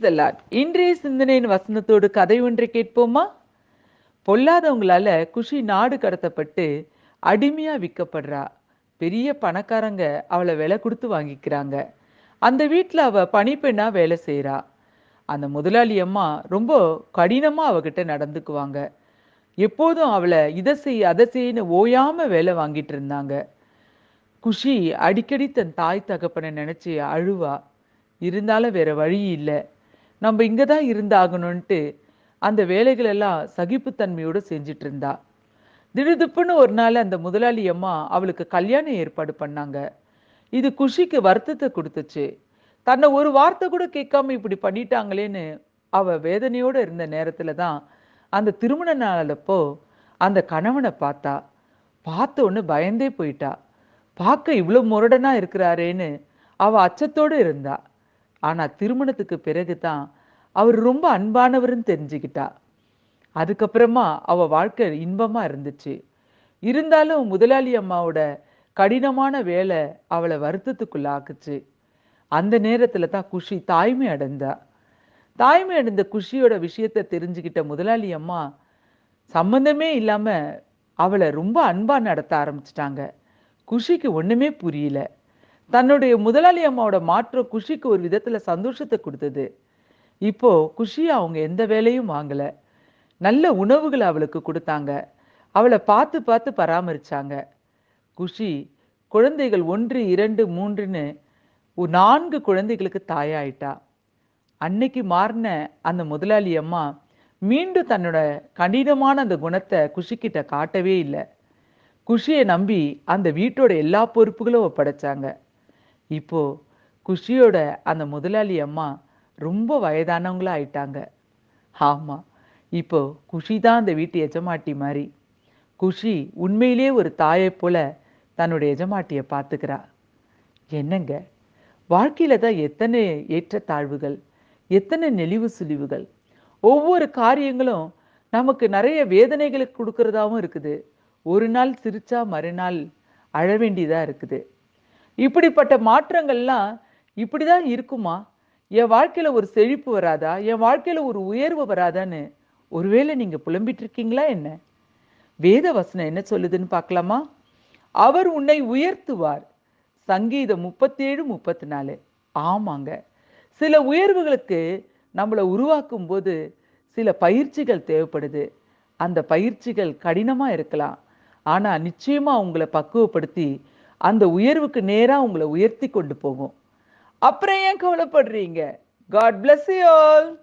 பிரேசலாட் இன்றைய சிந்தனையின் வசனத்தோடு கதை ஒன்றை கேட்போமா? பொல்லாதவங்களால குஷி நாடு கடத்தப்பட்டு அடிமையா விற்கப்படுறா. பெரிய பணக்காரங்க அவளை விலை கொடுத்து வாங்கிக்கிறாங்க. அந்த வீட்டில் அவ பணிப்பெண்ணா வேலை செய்கிறா அந்த முதலாளி அம்மா ரொம்ப கடினமா அவகிட்ட நடந்துக்குவாங்க. எப்போதும் அவளை இதை செய் அதை செய்யன்னு ஓயாம வேலை வாங்கிட்டு இருந்தாங்க. குஷி அடிக்கடி தன் தாய் தகப்பனை நினைச்சு அழுவா. இருந்தாலும் வேற வழி இல்லை. நம்ம இங்கே தான் இருந்தாகணும்ன்ட்டு அந்த வேலைகளெல்லாம் சகிப்புத்தன்மையோடு செஞ்சிட்டு இருந்தா திடுதிப்புன்னு ஒரு நாள் அந்த முதலாளி அம்மா அவளுக்கு கல்யாணம் ஏற்பாடு பண்ணாங்க. இது குஷிக்கு வருத்தத்தை கொடுத்துச்சு. தன்னை ஒரு வார்த்தை கூட கேட்காம இப்படி பண்ணிட்டாங்களேன்னு அவ வேதனையோடு இருந்த நேரத்தில் தான் அந்த திருமண நாளப்போ அந்த கணவனை பார்த்தா. பார்த்த ஒன்று பயந்தே போயிட்டா. பார்க்க இவ்வளோ முரடனாக இருக்கிறாரேன்னு அவள் அச்சத்தோடு இருந்தாள் ஆனால் திருமணத்துக்கு பிறகு தான் அவர் ரொம்ப அன்பானவர்னு தெரிஞ்சுக்கிட்டா. அதுக்கப்புறமா அவள் வாழ்க்கை இன்பமாக இருந்துச்சு. இருந்தாலும் முதலாளி அம்மாவோட கடினமான வேலை அவளை வருத்தத்துக்குள்ளாக்குச்சு அந்த நேரத்தில் தான் குஷி தாய்மை அடைந்தா. தாய்மை அடைந்த குஷியோட விஷயத்தை தெரிஞ்சுக்கிட்ட முதலாளி அம்மா சம்மந்தமே இல்லாமல் அவளை ரொம்ப அன்பாக நடத்த ஆரம்பிச்சிட்டாங்க. குஷிக்கு ஒன்றுமே புரியல. தன்னுடைய முதலாளி அம்மாவோட மாற்றம் குஷிக்கு ஒரு விதத்தில் சந்தோஷத்தை கொடுத்தது. இப்போ குஷி அவங்க எந்த வேலையும் வாங்கல. நல்ல உணவுகளை அவளுக்கு கொடுத்தாங்க. அவளை பார்த்து பார்த்து பராமரித்தாங்க குஷி குழந்தைகள் ஒன்று இரண்டு மூன்றுன்னு நான்கு குழந்தைகளுக்கு தாயாயிட்டா. அன்னைக்கு மாறின அந்த முதலாளி அம்மா மீண்டும் தன்னோட கடினமான அந்த குணத்தை குஷிக்கிட்ட காட்டவே இல்லை. குஷியை நம்பி அந்த வீட்டோட எல்லா பொறுப்புகளும் ஒப்படைச்சாங்க. இப்போது குஷியோட அந்த முதலாளி அம்மா ரொம்ப வயதானவங்களா ஆயிட்டாங்க. ஆமாம் இப்போ குஷி தான் அந்த வீட்டு எஜமாட்டி மாதிரி. குஷி உண்மையிலேயே ஒரு தாயைப் போல தன்னுடைய எஜமாட்டியை பார்த்துக்கிறா. என்னங்க? வாழ்க்கையில் தான் எத்தனை ஏற்றத்தாழ்வுகள் எத்தனை நெளிவு சுழிவுகள். ஒவ்வொரு காரியங்களும் நமக்கு நிறைய வேதனைகளுக்கு கொடுக்கறதாவும் இருக்குது. ஒரு நாள் சிரிச்சா மறுநாள் அழ வேண்டியதாக இருக்குது. இப்படிப்பட்ட மாற்றங்கள்லாம் இப்படி தான் இருக்குமா? என் வாழ்க்கையில் ஒரு செழிப்பு வராதா? என் வாழ்க்கையில் ஒரு உயர்வு வராதான்னு ஒருவேளை நீங்கள் புலம்பிட்டு இருக்கீங்களா என்ன? வேத வசனம் என்ன சொல்லுதுன்னு பார்க்கலாமா? அவர் உன்னை உயர்த்துவார். சங்கீதம் முப்பத்தேழு முப்பத்தி நாலு ஆமாங்க. சில உயர்வுகளுக்கு நம்மளை உருவாக்கும் போது சில பயிற்சிகள் தேவைப்படுது. அந்த பயிற்சிகள் கடினமாக இருக்கலாம். ஆனால் நிச்சயமாக உங்களை பக்குவப்படுத்தி அந்த உயர்வுக்கு நேராக உங்களை உயர்த்தி கொண்டு போகும். அப்புறம் ஏன் கவலைப்படுறீங்க? God bless you all